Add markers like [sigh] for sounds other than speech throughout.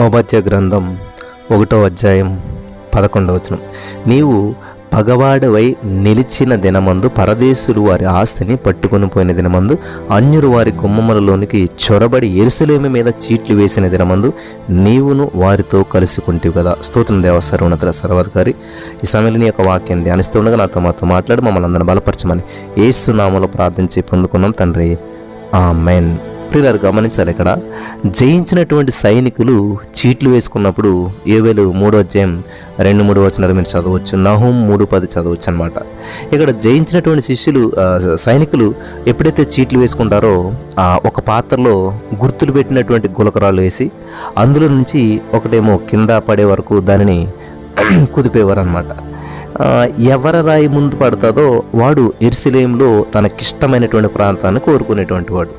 ఓబద్య గ్రంథం ఒకటో అధ్యాయం పదకొండవ వచనం. నీవు పగవాడవై నిలిచిన దినమందు పరదేశులు వారి ఆస్తిని పట్టుకొని పోయిన దినమందు అన్యులు వారి కుమ్మములలోనికి చొరబడి ఎరుసలేమి మీద చీట్లు వేసిన దినమందు నీవును వారితో కలుసుకుంటావు కదా. స్తోత్రం దేవ సర్వోన్నతుల సర్వాధికారి. ఈ సమయంలో నీ యొక్క వాక్యం ధ్యానిస్తుండగా నాతో మాతో మాట్లాడి మమ్మల్ని అందరిని బలపరచమని. ఏసునామలో ప్రార్థించి పొందుకున్నాం తండ్రి. ఆ మెయిన్ ప్రియులారు గమనించాలి ఇక్కడ. జయించినటువంటి సైనికులు చీట్లు వేసుకున్నప్పుడు ఏవేలు మూడో అధ్యాయం రెండు మూడు వచనాలు మీరు చదవచ్చు. నహం మూడు పది చదవచ్చు అనమాట ఇక్కడ జయించినటువంటి శిష్యులు సైనికులు ఎప్పుడైతే చీట్లు వేసుకుంటారో ఆ ఒక పాత్రలో గుర్తులు పెట్టినటువంటి గులకరాలు వేసి అందులో నుంచి ఒకటేమో కింద పడే వరకు దానిని [clears throat] కుదిపేవారు అనమాట ఎవరి రాయి ముందు పడుతుందో వాడు ఎరుసలేంలో తనకిష్టమైనటువంటి ప్రాంతాన్ని కోరుకునేటువంటి వాడు.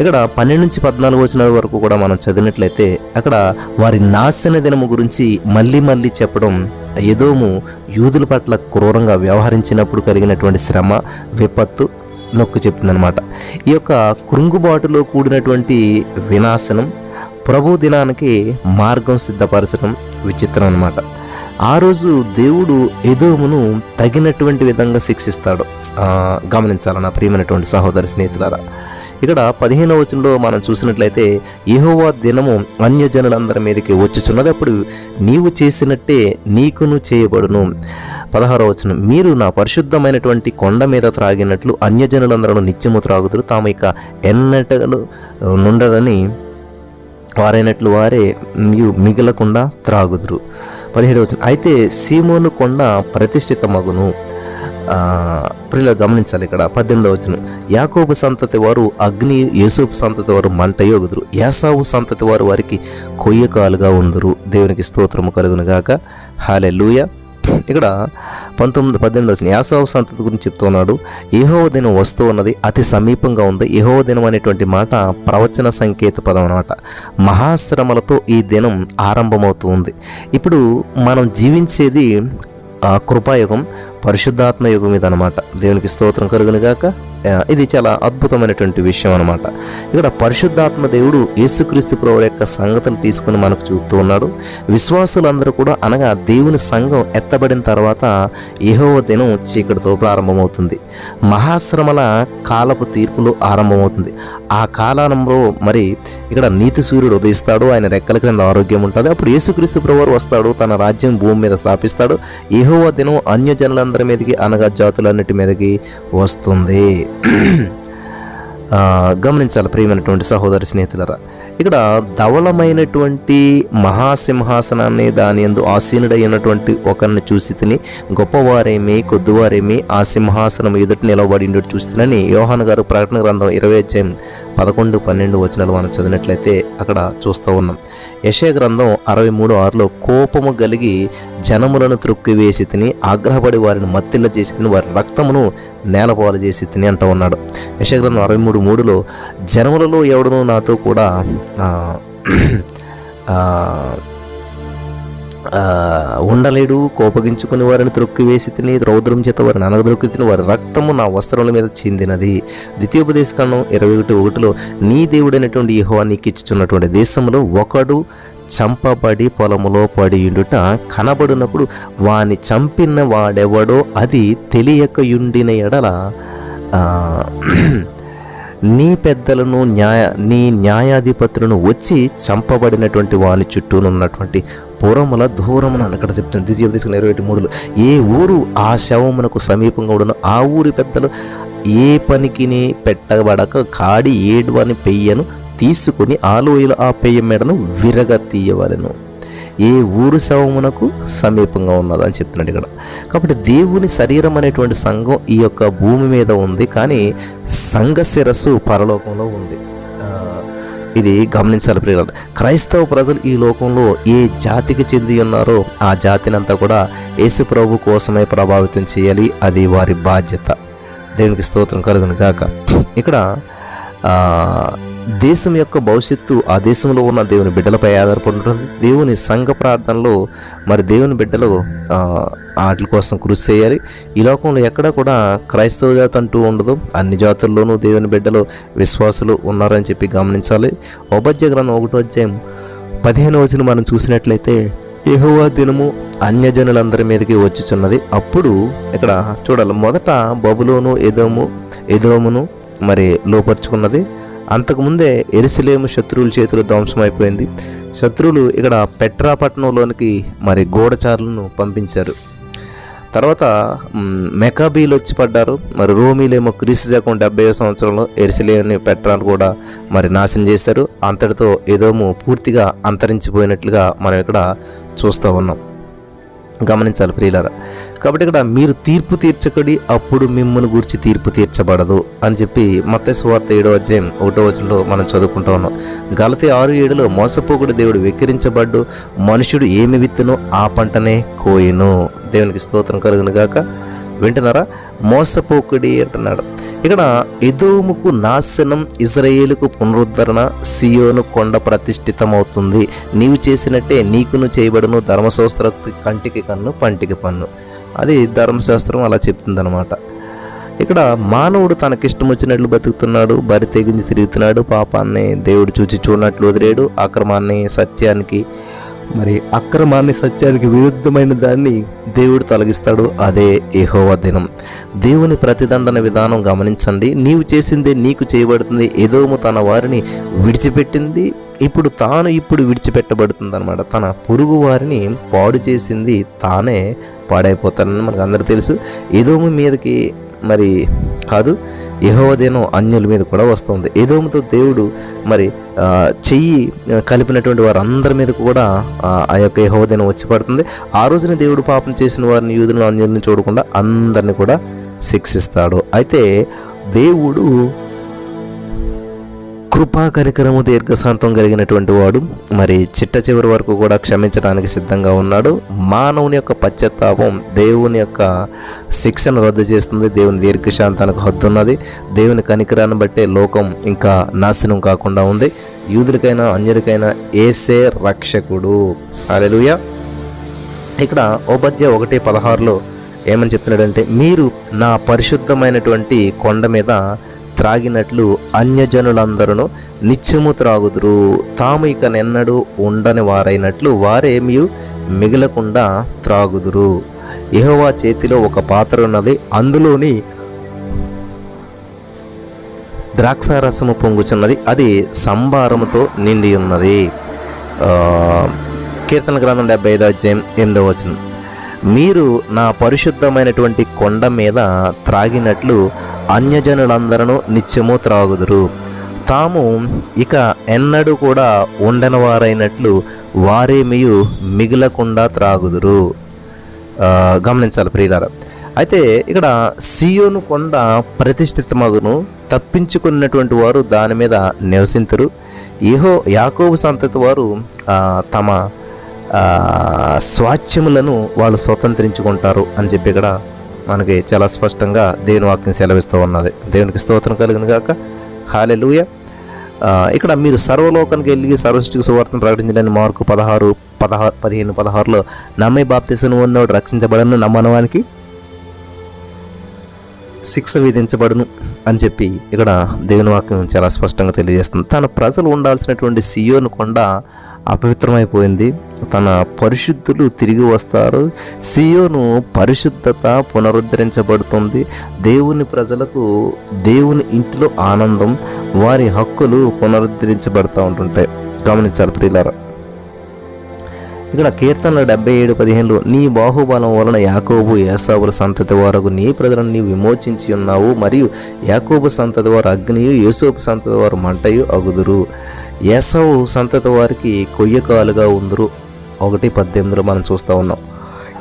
ఇక్కడ పన్నెండు నుంచి పద్నాలుగు వచ్చిన వరకు కూడా మనం చదివినట్లయితే అక్కడ వారి నాశన దినము గురించి మళ్ళీ మళ్ళీ చెప్పడం ఏదోము యూదుల పట్ల క్రూరంగా వ్యవహరించినప్పుడు కలిగినటువంటి శ్రమ విపత్తు నొక్కు చెప్తుందనమాట ఈ యొక్క కృంగుబాటులో కూడినటువంటి వినాశనం ప్రభు దినానికి మార్గం సిద్ధపరచడం విచిత్రం అనమాట ఆ రోజు దేవుడు ఎదోమును తగినటువంటి విధంగా శిక్షిస్తాడు. గమనించాలన్న ప్రియమైనటువంటి సహోదరి స్నేహితులారా? ఇక్కడ పదిహేనవ వచనంలో మనం చూసినట్లయితే ఏహోవా దినము అన్యజనులందరి మీదకి వచ్చుచున్నదప్పుడు నీవు చేసినట్టే నీకును చేయబడును. పదహారవ వచనం మీరు నా పరిశుద్ధమైనటువంటి కొండ మీద త్రాగినట్లు అన్యజనులందరూ నిత్యము త్రాగుదురు. తాము ఇక ఎన్నటలు నుండరని వారైనట్లు వారే మిగలకుండా త్రాగుదురు. పదిహేడు వచ్చిన అయితే సీమోను కొండ ప్రతిష్ఠిత మగును ప్రియులు గమనించాలి ఇక్కడ పద్దెనిమిదవ వచ్చిన యాకోబు సంతతి వారు అగ్ని యేసూపు సంతతి వారు మంట యోగుదురు. యాసావు సంతతి వారు వారికి కొయ్యకాలుగా ఉందరు. దేవునికి స్తోత్రము కలుగును గాక. హాలెలూయ ఇక్కడ పంతొమ్మిది పద్దెనిమిది వచ్చిన యాసావు సంతతి గురించి చెప్తున్నాడు ఏహో దినం వస్తూ ఉన్నది అతి సమీపంగా ఉంది. ఏహో దినం అనేటువంటి మాట ప్రవచన సంకేత పదం అనమాట మహాశ్రమలతో ఈ దినం ఆరంభమవుతూ ఉంది. ఇప్పుడు మనం జీవించేది కృపాయుగం పరిశుద్ధాత్మ యుగం ఇది అనమాట దేవునికి స్తోత్రం కలుగునుగాక. ఇది చాలా అద్భుతమైనటువంటి విషయం అనమాట ఇక్కడ పరిశుద్ధాత్మ దేవుడు యేసుక్రీస్తు ప్రభు యొక్క సంగతులు తీసుకుని మనకు చూపుతూ ఉన్నాడు. విశ్వాసులందరూ కూడా అనగా దేవుని సంఘం ఎత్తబడిన తర్వాత ఏహోవ దినం చీకటితో ప్రారంభమవుతుంది. మహాశ్రమల కాలపు తీర్పులు ఆరంభమవుతుంది. ఆ కాలంలో మరి ఇక్కడ నీతి సూర్యుడు ఉదయిస్తాడు ఆయన రెక్కల క్రింద ఆరోగ్యం ఉంటుంది. అప్పుడు యేసుక్రీస్తు ప్రభువారు వస్తాడు తన రాజ్యం భూమి మీద స్థాపిస్తాడు. ఏహోవ దినం అన్యజనులందరి మీదకి అనగా జాతులన్నిటి మీదకి వస్తుంది. గమనించాలి ప్రియమైనటువంటి సహోదరి స్నేహితులరా. ఇక్కడ ధవళమైనటువంటి మహాసింహాసనాన్ని దాని ఎందు ఆసీనుడైనటువంటి ఒకరిని చూసి తిని గొప్పవారేమి కొద్దివారేమి ఆ సింహాసనం ఎదుట నిలబడి చూసి తినని యోహాన్ గారు ప్రకటన గ్రంథం ఇరవై అధ్యాయం పదకొండు పన్నెండు వచనాలు మనం చదివినట్లయితే అక్కడ చూస్తూ ఉన్నాం. యశగ్రంథం అరవై మూడు ఆరులో కోపము కలిగి జనములను త్రొక్కివేసి తిని ఆగ్రహపడి వారిని మత్తిల్ల చేసి తిని వారి రక్తమును నేలపాలు చేసి తిని అంటూ ఉన్నాడు. యశయ గ్రంథం అరవై మూడు మూడులో జనములలో ఎవడను నాతో కూడా ఉండలేడు కోపగించుకుని వారిని త్రొక్కివేసి తిని రౌద్రం చేత వారిని అనగదొక్కి తిని వారి రక్తము నా వస్త్రముల మీద చెందినది. ద్వితీయోపదేశకాండం ఇరవై ఒకటి ఒకటిలో నీ దేవుడైనటువంటి యెహోవా నీకు ఇచ్చుచున్నటువంటి దేశంలో ఒకడు చంపబడి పొలములో పడియుండుట కనబడినప్పుడు వాని చంపిన వాడెవడో అది తెలియకయుండిన ఎడల నీ పెద్దలను న్యాయ నీ న్యాయాధిపతులను వచ్చి చంపబడినటువంటి వాని చుట్టూనున్నటువంటి పురముల దూరమున అని అక్కడ చెప్తుంది. ద్వితీయ దేశం ఇరవై ఒకటి మూడులో ఏ ఊరు ఆ శవమునకు సమీపంగా ఉండను ఆ ఊరి పెద్దలు ఏ పనికిని పెట్టబడక కాడి ఏడువని పెయ్యను తీసుకుని ఆలోయలు ఆ పెయ్య మెడను విరగ తీయవలెను. ఏ ఊరు శవమునకు సమీపంగా ఉన్నది అని చెప్తున్నాడు ఇక్కడ. కాబట్టి దేవుని శరీరం అనేటువంటి సంఘం ఈ యొక్క భూమి మీద ఉంది. కానీ సంఘ శిరస్సు పరలోకంలో ఉంది. ఇది గమనించాలి ప్రియులు క్రైస్తవ ప్రజలు ఈ లోకంలో ఏ జాతికి చెంది ఉన్నారో ఆ జాతిని అంతా కూడా యేసు ప్రభు కోసమే ప్రభావితం చేయాలి. అది వారి బాధ్యత. దేవునికి స్తోత్రం కలుగును గాక. ఇక్కడ దేశం యొక్క భవిష్యత్తు ఆ దేశంలో ఉన్న దేవుని బిడ్డలపై ఆధారపడి ఉంటుంది దేవుని సంఘ ప్రార్థనలో మరి దేవుని బిడ్డలు వాటి కోసం కృషి చేయాలి. ఈ లోకంలో ఎక్కడ కూడా క్రైస్తవ జాతి అంటూ ఉండదు. అన్ని జాతుల్లోనూ దేవుని బిడ్డలు విశ్వాసులు ఉన్నారని చెప్పి గమనించాలి. ఉపాధ్య గ్రంథం ఒకటో అధ్యాయం పదిహేను వచనం మనం చూసినట్లయితే యెహోవా దినము అన్యజనులందరి మీదకి వచ్చుచున్నది. అప్పుడు ఇక్కడ చూడాలి మొదట బబులోను ఎదోము ఎదోమును మరి లోపరుచుకున్నది. అంతకుముందే ఎరిసిలేము శత్రువుల చేతిలో ధ్వంసమైపోయింది. శత్రువులు ఇక్కడ పెట్రాపట్నంలోనికి మరి గూఢచారులను పంపించారు. తర్వాత మెకాబీలు వచ్చి పడ్డారు. మరి రోమీలేమో క్రీస్తు శకం డెబ్బై సంవత్సరంలో ఎరిసిలేని పెట్రాను కూడా మరి నాశనం చేశారు. అంతటితో ఏదోమో పూర్తిగా అంతరించిపోయినట్లుగా మనం ఇక్కడ చూస్తూ ఉన్నాం. గమనించాలి ప్రియులరా. కాబట్టి ఇక్కడ మీరు తీర్పు తీర్చకడి అప్పుడు మిమ్మల్ని గురించి తీర్పు తీర్చబడదు అని చెప్పి మత్స్య సువార్త ఏడో అధ్యాయం ఒకటో వచనంలో మనం చదువుకుంటా ఉన్నాం. గలతి ఆరు ఏడులో మోసపోకుడు దేవుడు వెక్కిరించబడ్డు మనుషుడు ఏమి విత్తునో ఆ పంటనే కోయును. దేవునికి స్తోత్రం కలుగును గాక. వింటున్నారా? మోసపోకుడి అంటున్నాడు. ఇక్కడ ఎదోముకు నాశనం ఇజ్రాయేలుకు పునరుద్ధరణ సియోను కొండ ప్రతిష్ఠితమవుతుంది. నీవు చేసినట్టే నీకును చేయబడును ధర్మశాస్త్ర కంటికి కన్ను పంటికి పన్ను. అది ధర్మశాస్త్రం అలా చెప్తుందనమాట ఇక్కడ మానవుడు తనకిష్టం వచ్చినట్లు బతుకుతున్నాడు బరి తెగించి తిరుగుతున్నాడు పాపాన్ని దేవుడు చూచి చూడనట్లు వదిలేడు అక్రమాన్ని సత్యానికి మరి అక్రమాన్ని సత్యానికి విరుద్ధమైన దాన్ని దేవుడు తొలగిస్తాడు. అదే ఏహోవా దినం. దేవుని ప్రతిదండన విధానం గమనించండి. నీవు చేసిందే నీకు చేయబడుతుంది. ఏదోము తన వారిని విడిచిపెట్టింది. ఇప్పుడు తాను ఇప్పుడు విడిచిపెట్టబడుతుంది అనమాట తన పొరుగు వారిని పాడు చేసింది తానే పాడైపోతానని మనకు అందరూ తెలుసు. ఏదోము మీదకి మరి కాదు యహోవదేనం అన్యుల మీద కూడా వస్తుంది. ఏదోమతో దేవుడు మరి చెయ్యి కలిపినటువంటి వారందరి మీద కూడా ఆ, ఆ యొక్క యహోవదేనం వచ్చి పడుతుంది. ఆ రోజున దేవుడు పాపం చేసిన వారిని యూదులను అన్యుల్ని చూడకుండా అందరిని కూడా శిక్షిస్తాడు. అయితే దేవుడు కృపా కనికరము దీర్ఘశాంతం కలిగినటువంటి వాడు. మరి చిట్ట చివరి వరకు కూడా క్షమించడానికి సిద్ధంగా ఉన్నాడు. మానవుని యొక్క పశ్చాత్తాపం దేవుని యొక్క శిక్షను రద్దు చేస్తుంది. దేవుని దీర్ఘశాంతానికి హద్దున్నది. దేవుని కనికరాన్ని బట్టే లోకం ఇంకా నాశనం కాకుండా ఉంది. యూదులకైనా అన్యులకైనా ఏసే రక్షకుడు. అలెలుయ ఇక్కడ ఓపద్య ఒకటి పదహారులో ఏమని చెప్తున్నాడంటే మీరు నా పరిశుద్ధమైనటువంటి కొండ మీద త్రాగినట్లు అన్యజనులందరూ నిత్యము త్రాగుదురు. తాము ఇక నెన్నడూ ఉండని వారైనట్లు వారేమీ మిగలకుండా త్రాగుదురు. ఎహోవా చేతిలో ఒక పాత్ర ఉన్నది అందులోని ద్రాక్షారసము పొంగుచున్నది. అది సంభారముతో నిండి ఉన్నది కీర్తన గ్రంథం డెబ్బై ఐదో అధ్యాయం ఎనిమిదో వచనం. మీరు నా పరిశుద్ధమైనటువంటి కొండ మీద త్రాగినట్లు అన్యజనులందరూ నిత్యము త్రాగుదురు. తాము ఇక ఎన్నడూ కూడా ఉండని వారైనట్లు వారేమియు మిగలకుండా త్రాగుదురు. గమనించాలి ప్రియులారా. అయితే ఇక్కడ సియోను కొండ ప్రతిష్ఠితమగును తప్పించుకున్నటువంటి వారు దాని మీద నివసింతురు. ఏహో యాకోబు సంతతి వారు తమ స్వాచ్ఛములను స్వాచ్యములను వాళ్ళు స్వతంత్రించుకుంటారు అని చెప్పి ఇక్కడ మనకి చాలా స్పష్టంగా దేవుని వాక్యం సెలవిస్తూ ఉన్నది. దేవునికి స్తోత్రం కలిగిన గాక. హాలే లూయ ఇక్కడ మీరు సర్వలోకానికి వెళ్ళి సర్వసృష్టికి సువార్తను ప్రకటించడానికి మార్కు పదహారు పదహారు పదిహేను పదహారులో నమ్మే బాప్తిసను ఉన్నవాడు రక్షించబడను నమ్మనవానికి శిక్ష విధించబడును అని చెప్పి ఇక్కడ దేవుని వాక్యం చాలా స్పష్టంగా తెలియజేస్తుంది. తన ప్రజలు ఉండాల్సినటువంటి సియోను కొండ అపవిత్రమైపోయింది. తన పరిశుద్ధులు తిరిగి వస్తారు. సియోను పరిశుద్ధత పునరుద్ధరించబడుతుంది. దేవుని ప్రజలకు దేవుని ఇంటిలో ఆనందం వారి హక్కులు పునరుద్ధరించబడుతూ ఉంటుంటాయి. గమనించాలి ప్రియులారా. ఇక్కడ కీర్తనల డెబ్బై ఏడు పదిహేనులో నీ బాహుబలం వలన యాకోబు ఏసావుల సంతతి వారకు నీ ప్రజలను నీవు విమోచించి ఉన్నావు. మరియు యాకోబు సంతతి వారు అగ్నియు యేసోపు సంతతి వారు మంటయు అగుదురు. ఏసావు సంతతి వారికి కొయ్యకాలుగా ఉందరు. ఒకటి పద్దెనిమిదిలో మనం చూస్తూ ఉన్నాం.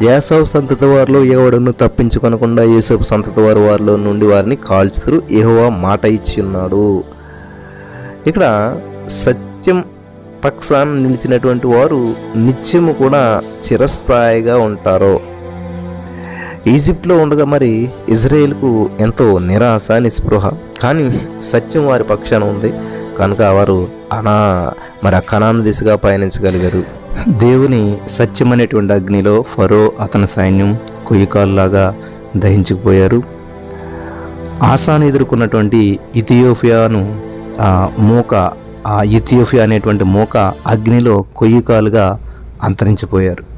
ఏసావు సంతతి వారిలో ఎవడను తప్పించుకొనకుండా యేసోపు సంతతి వారి వారిలో నుండి వారిని కాల్చుతురు ఏహోవా మాట ఇచ్చి ఉన్నాడు. ఇక్కడ సత్యం పక్షాన నిలిచినటువంటి వారు నిత్యము కూడా చిరస్థాయిగా ఉంటారు. ఈజిప్ట్లో ఉండగా మరి ఇజ్రాయేల్కు ఎంతో నిరాశ నిస్పృహ. కానీ సత్యం వారి పక్షాన ఉంది. కనుక వారు అనా మరి ఆ కణాన్ని దిశగా పయనించగలిగారు. దేవుని సత్యం అనేటువంటి అగ్నిలో ఫరో అతని సైన్యం కొయ్యకాల్లాగా దహించుకుపోయారు. ఆసాను ఎదుర్కొన్నటువంటి ఇథియోపియాను మూక ఆ ఇథియోపియా అనేటువంటి మూక అగ్నిలో కొయ్యకాలుగా అంతరించిపోయారు.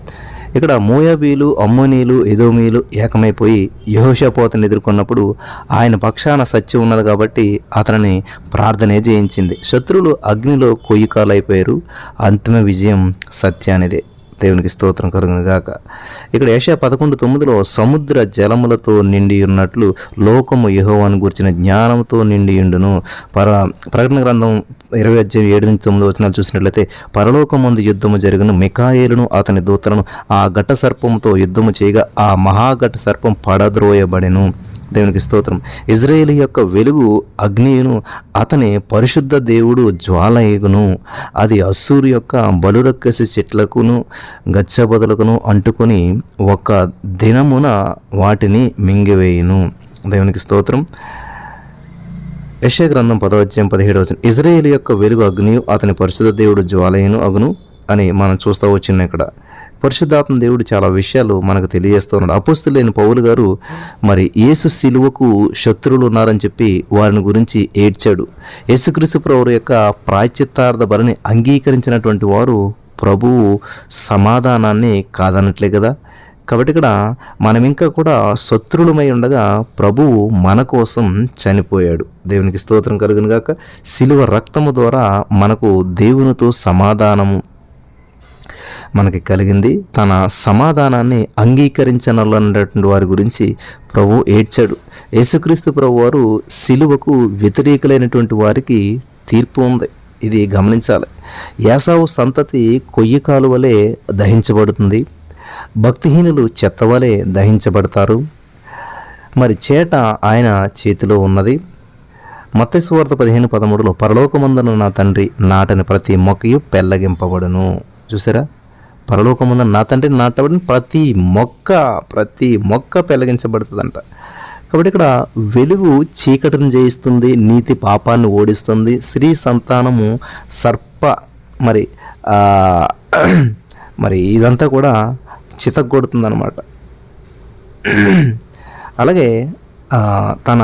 ఇక్కడ మోయాబీలు అమ్మోనీలు ఎదోమీలు ఏకమైపోయి యహోషపోతను ఎదుర్కొన్నప్పుడు ఆయన పక్షాన సత్యం ఉన్నది కాబట్టి అతనిని ప్రార్థనే జయించింది. శత్రువులు అగ్నిలో కొయ్యికాలైపోయారు అంతిమ విజయం సత్యానిదే. దేవునికి స్తోత్రం కలుగునుగాక. ఇక్కడ ఏషియా పదకొండు తొమ్మిదిలో సముద్ర జలములతో నిండి ఉన్నట్లు లోకము యహోవాను గురించిన జ్ఞానంతో నిండి ఉండును. పర ప్రకటన గ్రంథం ఇరవై అధ్యాయం ఏడు నుంచి తొమ్మిది వచనాలు చూసినట్లయితే పరలోకమందు యుద్ధము జరుగును మికాయేలును అతని దూతలను ఆ ఘట సర్పంతో యుద్ధము చేయగా ఆ మహాఘట సర్పం పడద్రోయబడెను. దేవునికి స్తోత్రం. ఇజ్రాయేల్ యొక్క వెలుగు అగ్నియును అతని పరిశుద్ధ దేవుడు జ్వాలయగును. అది అస్సూరు యొక్క బలురక్కసి చెట్లకును గచ్చబొదలకును అంటుకొని ఒక దినమున వాటిని మింగివేయును. దేవునికి స్తోత్రం. యశగ్రంథం పదవచ్యం పదిహేడు వచ్చిన ఇజ్రాయేల్ యొక్క వెలుగు అగ్నియు అతని పరిశుద్ధ దేవుడు జ్వాలయను అగును అని మనం చూస్తూ వచ్చిన ఇక్కడ. పరిశుద్ధాత్మ దేవుడు చాలా విషయాలు మనకు తెలియజేస్తున్నాడు. అపుస్తులైన పౌలు గారు మరి యేసు శిలువకు శత్రువులు ఉన్నారని చెప్పి వారిని గురించి ఏడ్చాడు. యేసుక్రీస్తు ప్రభు యొక్క ప్రాచిత్తార్థ బలిని అంగీకరించినటువంటి వారు ప్రభువు సమాధానాన్ని కాదనట్లే కదా? కాబట్టి ఇక్కడ మనం ఇంకా కూడా శత్రులమై ఉండగా ప్రభువు మన కోసం చనిపోయాడు. దేవునికి స్తోత్రం కలిగిన గాక. శిలువ రక్తము ద్వారా మనకు దేవునితో సమాధానము మనకి కలిగింది. తన సమాధానాన్ని అంగీకరించనలన్నటువంటి వారి గురించి ప్రభు ఏడ్చాడు. యేసుక్రీస్తు ప్రభు వారు సిలువకు వ్యతిరేకులైనటువంటి వారికి తీర్పు ఉంది. ఇది గమనించాలి. యాసావు సంతతి కొయ్యి కాలువలే దహించబడుతుంది. భక్తిహీనులు చెత్తవలే దహించబడతారు. మరి చేట ఆయన చేతిలో ఉన్నది. మత్స్యవార్త పదిహేను పదమూడులో పరలోకమందున నా తండ్రి నాటని ప్రతి మొక్కయు పెళ్ళగింపబడును చూసారా? పరలోకమున్న నా తండ్రి నాటబడిన ప్రతి మొక్క ప్రతి మొక్క పెలగించబడుతుందంట. కాబట్టి ఇక్కడ వెలుగు చీకటిని జయిస్తుంది నీతి పాపాన్ని ఓడిస్తుంది స్త్రీ సంతానము సర్ప మరి మరి ఇదంతా కూడా చితగొడుతుందన్నమాట అలాగే తన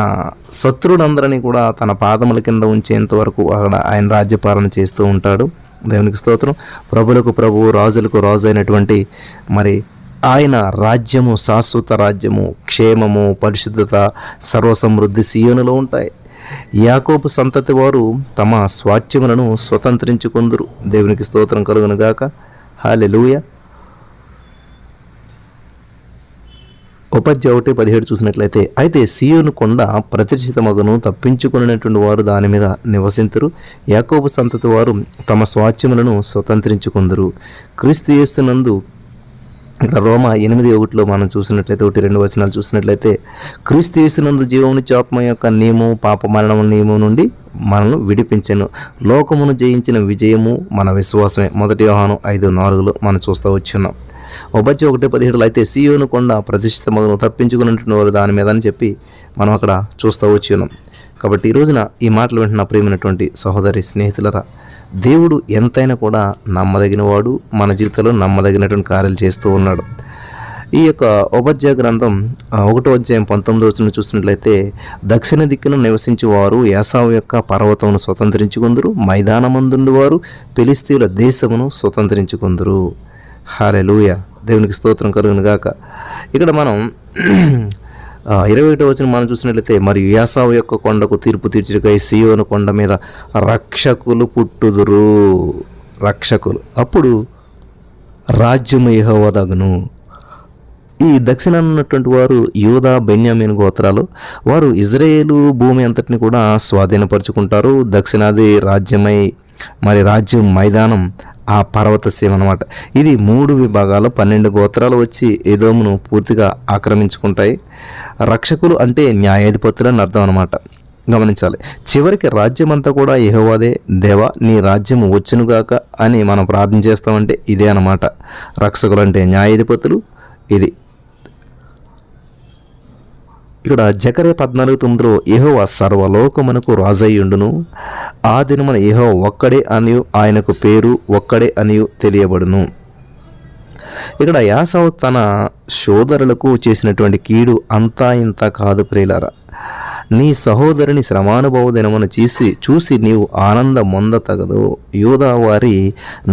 శత్రువులందరినీ కూడా తన పాదముల కింద ఉంచేంత వరకు అక్కడ ఆయన రాజ్యపాలన చేస్తూ ఉంటాడు. దేవునికి స్తోత్రం. ప్రభులకు ప్రభువు రాజులకు రాజు అయినటువంటి మరి ఆయన రాజ్యము శాశ్వత రాజ్యము క్షేమము పరిశుద్ధత సర్వసమృద్ధి సీయోనులో ఉంటాయి. యాకోబు సంతతి వారు తమ స్వాచ్యములను స్వతంత్రించుకుందురు. దేవునికి స్తోత్రం కలుగునుగాక హాలెలూయ ఒకటి పదిహేడు చూసినట్లయితే అయితే సీయోను కొండ ప్రతిష్ఠితమగును తప్పించుకున్నటువంటి వారు దాని మీద నివసించరు యాకోబు సంతతి వారు తమ స్వాచ్యములను స్వతంత్రించుకుందరు. క్రీస్తు యేస్తునందు ఇక్కడ రోమ ఎనిమిది ఒకటిలో మనం చూసినట్లయితే ఒకటి రెండు వచనాలు చూసినట్లయితే క్రీస్తు యేసునందు జీవముని చాపమ యొక్క నియమం పాప మరణం నియమం నుండి మనల్ని విడిపించను. లోకమును జయించిన విజయము మన విశ్వాసమే. మొదటి యోహాను ఐదు నాలుగులో మనం చూస్తూ వచ్చున్నాం. ఉపాధ్యాయ ఒకటి పదిహేడులో అయితే సీయోను కొండ ప్రతిష్ఠిత మొదలు తప్పించుకున్నటువంటి వారు దాని మీద అని చెప్పి మనం అక్కడ చూస్తూ వచ్చి ఉన్నాం కాబట్టి ఈ రోజున ఈ మాటలు వింటున్న ప్రియమైనటువంటి సహోదరి స్నేహితులరా దేవుడు ఎంతైనా కూడా నమ్మదగినవాడు మన జీవితంలో నమ్మదగినటువంటి కార్యాలు చేస్తూ ఉన్నాడు. ఈ యొక్క ఉపాధ్యాయ గ్రంథం ఒకటో అధ్యాయం పంతొమ్మిదో వచ్చిన చూసినట్లయితే దక్షిణ దిక్కును నివసించే వారు యాసావు యొక్క పర్వతమును స్వతంత్రించుకుందరు మైదానమందుండు వారు పెలిస్తీయుల దేశమును స్వతంత్రించుకుందరు. హాలెలూయ. దేవునికి స్తోత్రం కలుగును గాక ఇక్కడ మనం ఇరవై ఒకటో వచ్చిన మనం చూసినట్లయితే మరియు యాసావు యొక్క కొండకు తీర్పు తీర్చుకై సియోను కొండ మీద రక్షకులు పుట్టుదురు. రక్షకులు. అప్పుడు రాజ్యము యెహోవాదగును ఈ దక్షిణాన ఉన్నటువంటి వారు యూదా బెన్యామీన్ గోత్రాలు. వారు ఇజ్రాయేలు భూమి అంతటిని కూడా స్వాధీనపరుచుకుంటారు. దక్షిణాది రాజ్యమై మరి రాజ్యం మైదానం ఆ పర్వత సీమ అనమాట ఇది మూడు విభాగాలు పన్నెండు గోత్రాలు వచ్చి ఏదోమును పూర్తిగా ఆక్రమించుకుంటాయి. రక్షకులు అంటే న్యాయాధిపతులు అని అర్థం అనమాట గమనించాలి. చివరికి రాజ్యం అంతా కూడా యెహోవాదే. దేవా నీ రాజ్యం వచ్చునుగాక అని మనం ప్రార్థన చేస్తామంటే ఇదే అనమాట రక్షకులు అంటే న్యాయాధిపతులు. ఇది ఇక్కడ జకరే పద్నాలుగు తొమ్మిదిలో ఏహోవా సర్వలోకమునకు రాజయ్యుండును. ఆ దినమున ఏహో ఒక్కడే అనియు ఆయనకు పేరు ఒక్కడే అనియు తెలియబడును. ఇక్కడ యాసవ్ తన సోదరులకు చేసినటువంటి కీడు అంతా ఇంత కాదు ప్రియులారా. నీ సహోదరుని శ్రమానుభవ దినమును చూసి చూసి నీవు ఆనందం తగదు. యూదా వారి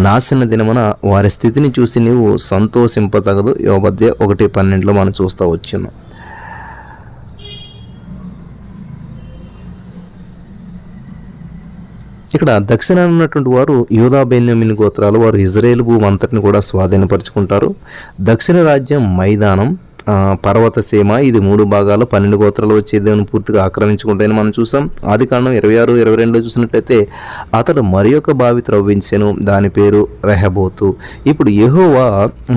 నాశన దినమున వారి స్థితిని చూసి నీవు సంతోషింపతగదు యోబద్య ఒకటి పన్నెండులో మనం చూస్తూ వచ్చున్నాం ఇక్కడ దక్షిణాన ఉన్నటువంటి వారు యూదా బెన్యమిన్ గోత్రాలు వారు ఇజ్రాయేల్ భూమి అంతటిని కూడా స్వాధీనపరుచుకుంటారు. దక్షిణ రాజ్యం మైదానం పర్వతసీమ పర్వత సీమ ఇది మూడు భాగాలు పన్నెండు గోత్రాలు వచ్చేదేమని పూర్తిగా ఆక్రమించుకుంటాయని మనం చూసాం. ఆది కాండం ఇరవై ఆరు ఇరవై రెండులో చూసినట్టయితే అతడు మరి ఒక బావి త్రవ్వించెను దాని పేరు రెహబోతు. ఇప్పుడు యహోవా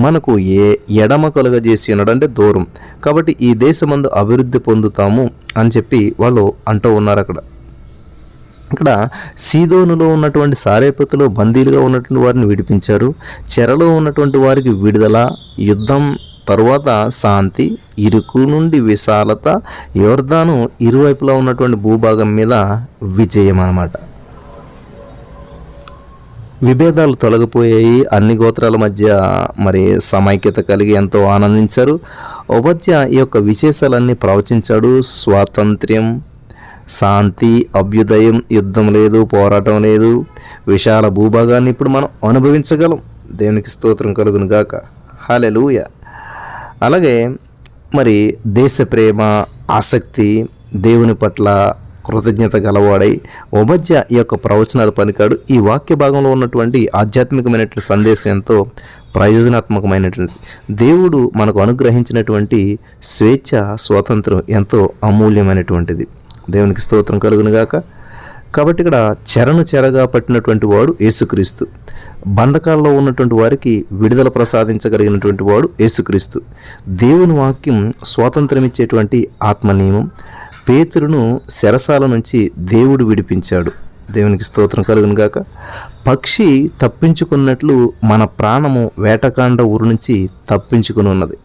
మనకు ఏ ఎడమ కలుగజేసి ఉన్నాడు అంటే దూరం. కాబట్టి ఈ దేశమందు అభివృద్ధి పొందుతాము అని చెప్పి వాళ్ళు అంటూ ఉన్నారు అక్కడ. ఇక్కడ సీదోనులో ఉన్నటువంటి సారేపతిలో బందీలుగా ఉన్నటువంటి వారిని విడిపించారు. చెరలో ఉన్నటువంటి వారికి విడుదల యుద్ధం తరువాత శాంతి ఇరుకు నుండి విశాలత యోర్ధాను ఇరువైపులా ఉన్నటువంటి భూభాగం మీద విజయం అన్నమాట. విభేదాలు తొలగిపోయాయి. అన్ని గోత్రాల మధ్య మరి సమైక్యత కలిగి ఎంతో ఆనందించారు. ఉపత్య ఈ యొక్క విశేషాలన్నీ ప్రవచించాడు. స్వాతంత్ర్యం శాంతి అభ్యుదయం యుద్ధం లేదు పోరాటం లేదు. విశాల భూభాగాన్ని ఇప్పుడు మనం అనుభవించగలం. దేవునికి స్తోత్రం కలుగును గాక. హాలెలూయ అలాగే మరి దేశ ప్రేమ ఆసక్తి దేవుని పట్ల కృతజ్ఞత గలవాడై ఉమధ్య ఈ యొక్క ప్రవచనాలు పనికాడు ఈ వాక్య భాగంలో ఉన్నటువంటి ఆధ్యాత్మికమైనటువంటి సందేశం ఎంతో ప్రయోజనాత్మకమైనటువంటి దేవుడు మనకు అనుగ్రహించినటువంటి స్వేచ్ఛ స్వాతంత్రం ఎంతో అమూల్యమైనటువంటిది. దేవునికి స్తోత్రం కలుగునుగాక. కాబట్టి ఇక్కడ చెరను చెరగా పట్టినటువంటి వాడు యేసుక్రీస్తు. బంధకాల్లో ఉన్నటువంటి వారికి విడుదల ప్రసాదించగలిగినటువంటి వాడు యేసుక్రీస్తు. దేవుని వాక్యం స్వాతంత్రం ఇచ్చేటువంటి ఆత్మ నియమం పేతురును శరసాల నుంచి దేవుడు విడిపించాడు. దేవునికి స్తోత్రం కలుగును గాక. పక్షి తప్పించుకున్నట్లు మన ప్రాణము వేటకాండ ఊరు నుంచి తప్పించుకుని ఉన్నది.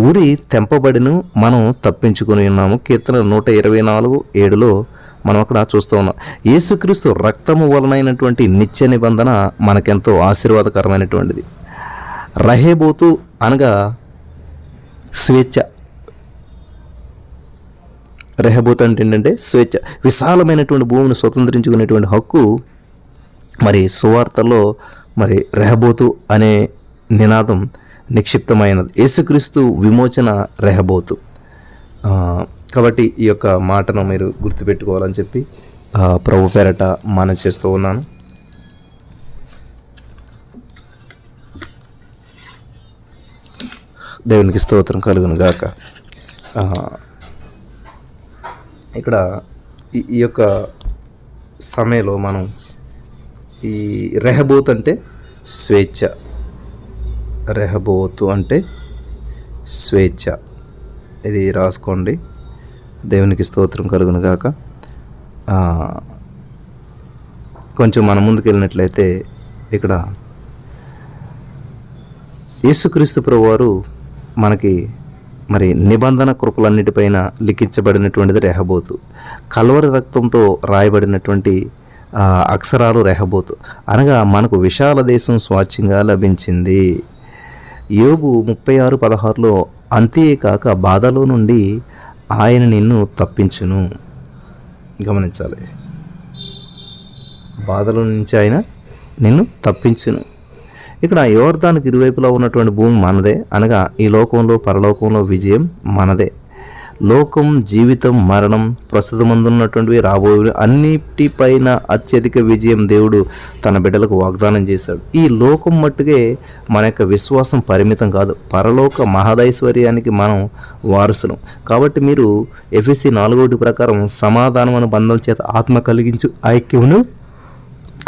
ఊరి తెంపబడిను మనం తప్పించుకుని ఉన్నాము. కీర్తన నూట ఇరవై నాలుగు ఏడులో మనం అక్కడ చూస్తూ ఉన్నాం. యేసుక్రీస్తు రక్తము వలనైనటువంటి నిత్య నిబంధన మనకెంతో ఆశీర్వాదకరమైనటువంటిది. రహేబోతు అనగా స్వేచ్ఛ. రెహబోత్ అంటే ఏంటంటే స్వేచ్ఛ విశాలమైనటువంటి భూమిని స్వతంత్రించుకునేటువంటి హక్కు మరి సువార్తలో మరి రెహబోతు అనే నినాదం నిక్షిప్తమైనది. యేసుక్రీస్తు విమోచన రెహబోతు. కాబట్టి ఈ యొక్క మాటను మీరు గుర్తుపెట్టుకోవాలని చెప్పి ప్రభు పేరట మాన చేస్తూ ఉన్నాను. దేవునికి స్తోత్రం కలుగును గాక. ఇక్కడ ఈ ఈ యొక్క సమయంలో మనం ఈ రెహబోత్ అంటే స్వేచ్ఛ. రెహబోతు అంటే స్వేచ్ఛ. ఇది రాసుకోండి. దేవునికి స్తోత్రం కలుగును గాక. కొంచెం మన ముందుకు వెళ్ళినట్లయితే ఇక్కడ యేసుక్రీస్తు ప్రభువారు మనకి మరి నిబంధన కృపలన్నిటిపైన లిఖించబడినటువంటిది రెహబోతు. కలవరి రక్తంతో రాయబడినటువంటి అక్షరాలు రెహబోతు. అనగా మనకు విశాల దేశం స్వాచ్ఛంగా లభించింది. యోగు ముప్పై ఆరు పదహారులో అంతేకాక బాధలో నుండి ఆయన నిన్ను తప్పించును. గమనించాలి. బాధల నుంచి ఆయన నిన్ను తప్పించును. ఇక్కడ యోర్దానికి ఇరువైపులా ఉన్నటువంటి భూమి మనదే. అనగా ఈ లోకంలో పరలోకంలో విజయం మనదే. లోకం జీవితం మరణం ప్రస్తుతమందున్నటువంటివి రాబోయే అన్నిటిపైన అత్యధిక విజయం దేవుడు తన బిడ్డలకు వాగ్దానం చేశాడు. ఈ లోకం మట్టుకే మన యొక్క విశ్వాసం పరిమితం కాదు. పరలోక మహదైశ్వర్యానికి మనం వారసులం. కాబట్టి మీరు ఎఫ్ఎస్సి నాలుగోటి ప్రకారం సమాధానం అనే బంధం చేత ఆత్మ కలిగించు ఐక్యమును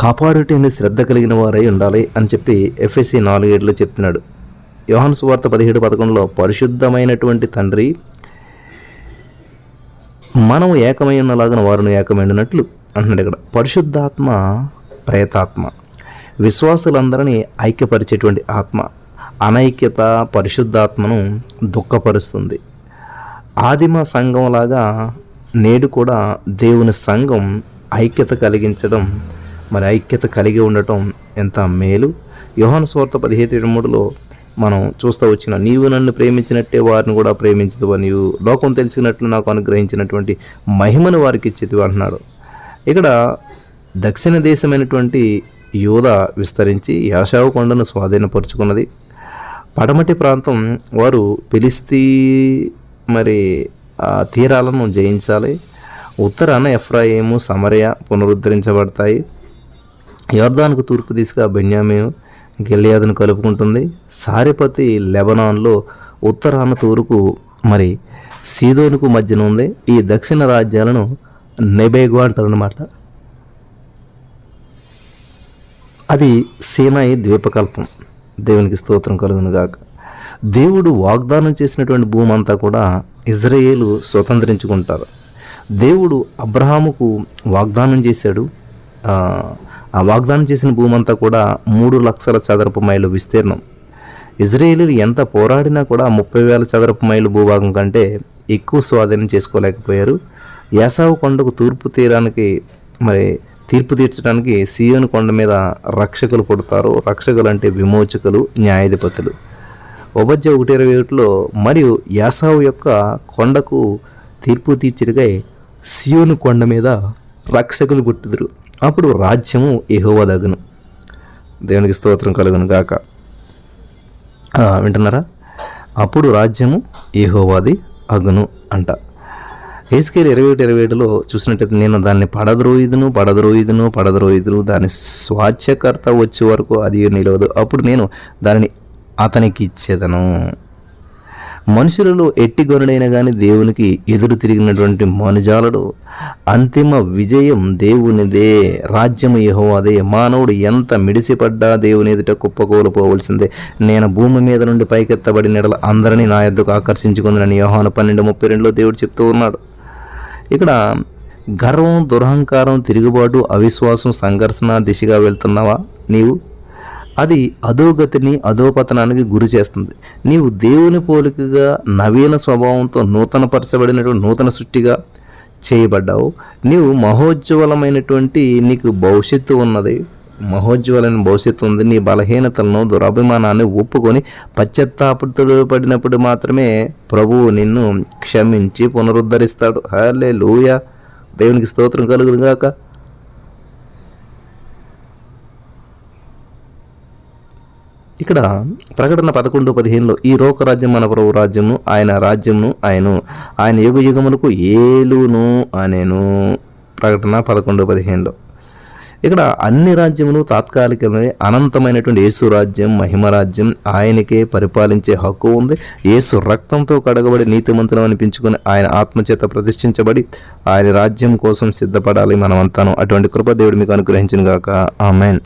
కాపాడుటండి శ్రద్ధ కలిగిన వారై ఉండాలి అని చెప్పి ఎఫ్ఎస్సి నాలుగేడులో చెప్తున్నాడు. యోహాను సువార్త పదిహేడు పదకొండులో పరిశుద్ధమైనటువంటి తండ్రి మనం ఏకమై ఉన్నలాగా వారిని ఏకమైనట్లు అంటున్నాడు ఇక్కడ. పరిశుద్ధాత్మ ప్రేతాత్మ. విశ్వాసులందరినీ ఐక్యపరిచేటువంటి ఆత్మ. అనైక్యత పరిశుద్ధాత్మను దుఃఖపరుస్తుంది. ఆదిమ సంఘంలాగా నేడు కూడా దేవుని సంఘం ఐక్యత కలిగించడం మరి ఐక్యత కలిగి ఉండటం ఎంత మేలు? యోహాను స్వార్థ పదిహేడు ఇరవై మూడులో మనం చూస్తూ వచ్చిన నీవు నన్ను ప్రేమించినట్టే వారిని కూడా ప్రేమించదు నీవు లోకం తెలిసినట్లు నాకు అనుగ్రహించినటువంటి మహిమను వారికి ఇచ్చేది అంటున్నాడు ఇక్కడ దక్షిణ దేశమైనటువంటి యోధ విస్తరించి యాషావు కొండను స్వాధీనపరుచుకున్నది. పడమటి ప్రాంతం వారు పిలిస్తీ మరి ఆ తీరాలను జయించాలి. ఉత్తరాన ఎఫ్రాయిము సమరయ పునరుద్ధరించబడతాయి. యోర్దాన్కు తూర్పు దిశగా బెన్యామీను గిలియాదును కలుపుకుంటుంది. సారిపతి లెబనాన్లో ఉత్తరాన తూరుకు మరి సీదోనుకు మధ్యన ఉంది. ఈ దక్షిణ రాజ్యాలను నెబేగు అంటారనమాట అది సీనాయి ద్వీపకల్పం. దేవునికి స్తోత్రం కలుగును గాక దేవుడు వాగ్దానం చేసినటువంటి భూమి అంతా కూడా ఇజ్రాయేలు స్వతంత్రించుకుంటారు. దేవుడు అబ్రహాముకు వాగ్దానం చేశాడు. ఆ, వాగ్దానం చేసిన భూమంతా కూడా మూడు లక్షల చదరపు మైలు విస్తీర్ణం. ఇజ్రాయేలీలు ఎంత పోరాడినా కూడా ముప్పై వేల చదరపు మైలు భూభాగం కంటే ఎక్కువ స్వాధీనం చేసుకోలేకపోయారు. యాసావు కొండకు తూర్పు తీరానికి మరి తీర్పు తీర్చడానికి సియోను కొండ మీద రక్షకులు పుడతారు. రక్షకులు అంటే విమోచకులు న్యాయాధిపతులు. ఉపద్య ఒకటి ఇరవై ఒకటిలో మరియు యాసావు యొక్క కొండకు తీర్పు తీర్చిరిగై సియోను కొండ మీద రక్షకులు పుట్టుదురు. అప్పుడు రాజ్యము ఎహోవదగును దేవునికి స్తోత్రం కలుగును గాక. వింటున్నారా? అప్పుడు రాజ్యము ఏహోవాది అగును అంట. ఏసుకేలు ఇరవై ఒకటి ఇరవై ఏడులో చూసినట్టయితే నేను దాన్ని పడద్రోయిదును పడద్రోయిదును పడద్రోయిదును దాని స్వాచ్ఛకర్త వచ్చే వరకు అది నిలవదు. అప్పుడు నేను దానిని అతనికి ఇచ్చేదను. మనుషులలో ఎట్టి గొనుడైనా కానీ దేవునికి ఎదురు తిరిగినటువంటి మనుజాలడు అంతిమ విజయం దేవునిదే రాజ్యము యహోవాదే. మానవుడు ఎంత మిడిసిపడ్డా దేవుని ఎదుట కుప్పకూలిపోవలసిందే నేను భూమి మీద నుండి పైకెత్తబడిన ఎడల అందరినీ నా యొద్దకు ఆకర్షించుకుందని యోహాను పన్నెండు ముప్పై రెండులో దేవుడు చెప్తూ ఉన్నాడు. ఇక్కడ గర్వం దురహంకారం తిరుగుబాటు అవిశ్వాసం సంఘర్షణ దిశగా వెళ్తున్నావా నీవు? అది అధోగతిని అధోపతనానికి గురి చేస్తుంది. నీవు దేవుని పోలికగా నవీన స్వభావంతో నూతనపరచబడినటువంటి నూతన సృష్టిగా చేయబడ్డావు. నీవు మహోజ్వలమైనటువంటి నీకు భవిష్యత్తు ఉన్నది. మహోజ్వలమైన భవిష్యత్తు ఉంది. నీ బలహీనతలను దురభిమానాన్ని ఒప్పుకొని పశ్చాత్తాపడినప్పుడు మాత్రమే ప్రభువు నిన్ను క్షమించి పునరుద్ధరిస్తాడు. హలే లూయ దేవునికి స్తోత్రం కలుగును ఇక్కడ ప్రకటన పదకొండు పదిహేనులో ఈ రోకరాజ్యం మన ప్రభు రాజ్యము ఆయన రాజ్యమును ఆయన. ఆయన యుగ యుగములకు ఏలును అనేను. ప్రకటన పదకొండు పదిహేనులో. ఇక్కడ అన్ని రాజ్యములు తాత్కాలికమే అనంతమైనటువంటి యేసు రాజ్యం మహిమ రాజ్యం ఆయనకే పరిపాలించే హక్కు ఉంది. యేసు రక్తంతో కడగబడి నీతిమంతులం అనిపించుకుని ఆయన ఆత్మచేత ప్రతిష్ఠించబడి ఆయన రాజ్యం కోసం సిద్ధపడాలి మనమంతాను. అటువంటి కృపదేవుడు మీకు అనుగ్రహించిన గాక ఆమెన్.